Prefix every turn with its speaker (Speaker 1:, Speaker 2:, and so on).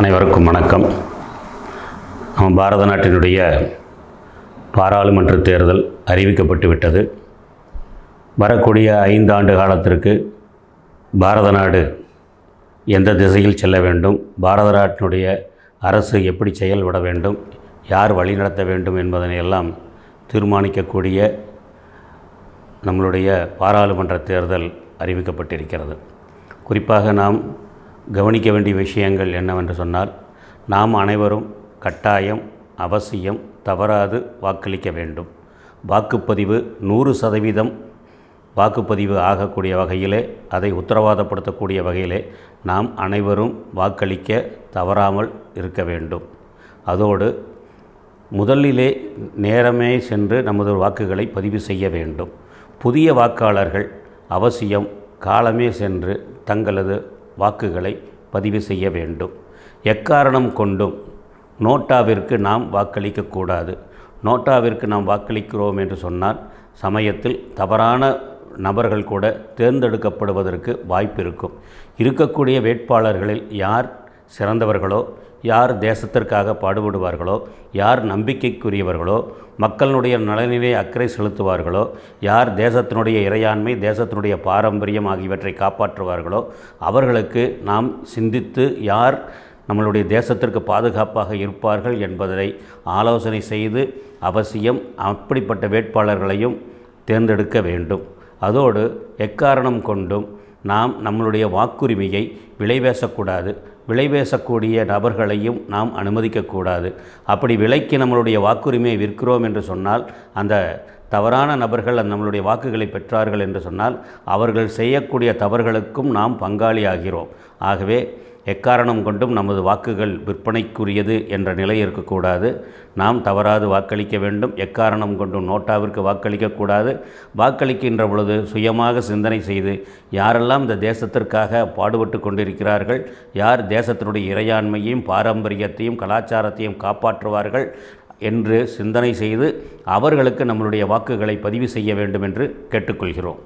Speaker 1: அனைவருக்கும் வணக்கம். நம்ம பாரத நாட்டினுடைய பாராளுமன்ற தேர்தல் அறிவிக்கப்பட்டு விட்டது. வரக்கூடிய ஐந்து ஆண்டு காலத்திற்கு பாரத நாடு எந்த திசையில் செல்ல வேண்டும் பாரத நாட்டினுடைய அரசு எப்படி செயல்பட வேண்டும் யார் வழிநடத்த வேண்டும் என்பதனை எல்லாம் தீர்மானிக்கக்கூடிய நம்மளுடைய பாராளுமன்ற தேர்தல் அறிவிக்கப்பட்டிருக்கிறது. குறிப்பாக நாம் கவனிக்க வேண்டிய விஷயங்கள் என்னவென்று சொன்னால் நாம் அனைவரும் கட்டாயம் அவசியம் தவறாது வாக்களிக்க வேண்டும். வாக்குப்பதிவு நூறு சதவீதம் வாக்குப்பதிவு ஆகக்கூடிய வகையிலே அதை உத்தரவாதப்படுத்தக்கூடிய வகையிலே நாம் அனைவரும் வாக்களிக்க தவறாமல் இருக்க வேண்டும். அதோடு முதலிலே நேரமே சென்று நமது வாக்குகளை பதிவு செய்ய வேண்டும். புதிய வாக்காளர்கள் அவசியம் காலமே சென்று தங்களது வாக்குகளை பதிவு செய்ய வேண்டும். எக்காரணம் கொண்டும் நோட்டாவிற்கு நாம் வாக்களிக்கக்கூடாது நோட்டாவிற்கு நாம் வாக்களிக்கிறோம் என்று சொன்னால் சமயத்தில் தவறான நபர்கள் கூட தேர்ந்தெடுக்கப்படுவதற்கு வாய்ப்பு இருக்கும் இருக்கக்கூடிய வேட்பாளர்களில் யார் சிறந்தவர்களோ யார் தேசத்திற்காக பாடுபடுவார்களோ யார் நம்பிக்கைக்குரியவர்களோ மக்களுடைய நலனிலே அக்கறை செலுத்துவார்களோ யார் தேசத்தினுடைய இறையாண்மை தேசத்தினுடைய பாரம்பரியம் ஆகியவற்றை காப்பாற்றுவார்களோ அவர்களுக்கு நாம் சிந்தித்து யார் நம்மளுடைய தேசத்திற்கு பாதுகாப்பாக இருப்பார்கள் என்பதை ஆலோசனை செய்து அவசியம் அப்படிப்பட்ட வேட்பாளர்களையும் தேர்ந்தெடுக்க வேண்டும். அதோடு எக்காரணம் கொண்டும் நாம் நம்மளுடைய வாக்குரிமையை விலைவேசக்கூடாது விலை பேசக்கூடிய நபர்களையும் நாம் அனுமதிக்கக்கூடாது. அப்படி விலைக்கு நம்மளுடைய வாக்குரிமையை விற்கிறோம் என்று சொன்னால் அந்த தவறான நபர்கள் அந்த நம்மளுடைய வாக்குகளை பெற்றார்கள் என்று சொன்னால் அவர்கள் செய்யக்கூடிய தவறுகளுக்கும் நாம் பங்காளி ஆகிறோம் ஆகவே எக்காரணம் கொண்டும் நமது வாக்குகள் விற்பனைக்குரியது என்ற நிலை இருக்கக்கூடாது. நாம் தவறாது வாக்களிக்க வேண்டும். எக்காரணம் கொண்டும் நோட்டாவிற்கு வாக்களிக்கக்கூடாது வாக்களிக்கின்ற பொழுது சுயமாக சிந்தனை செய்து யாரெல்லாம் இந்த தேசத்திற்காக பாடுபட்டு கொண்டிருக்கிறார்கள் யார் தேசத்தினுடைய இறையாண்மையையும் பாரம்பரியத்தையும் கலாச்சாரத்தையும் காப்பாற்றுவார்கள் என்று சிந்தனை செய்து அவர்களுக்கு நம்மளுடைய வாக்குகளை பதிவு செய்ய வேண்டும் என்று கேட்டுக்கொள்கிறோம்.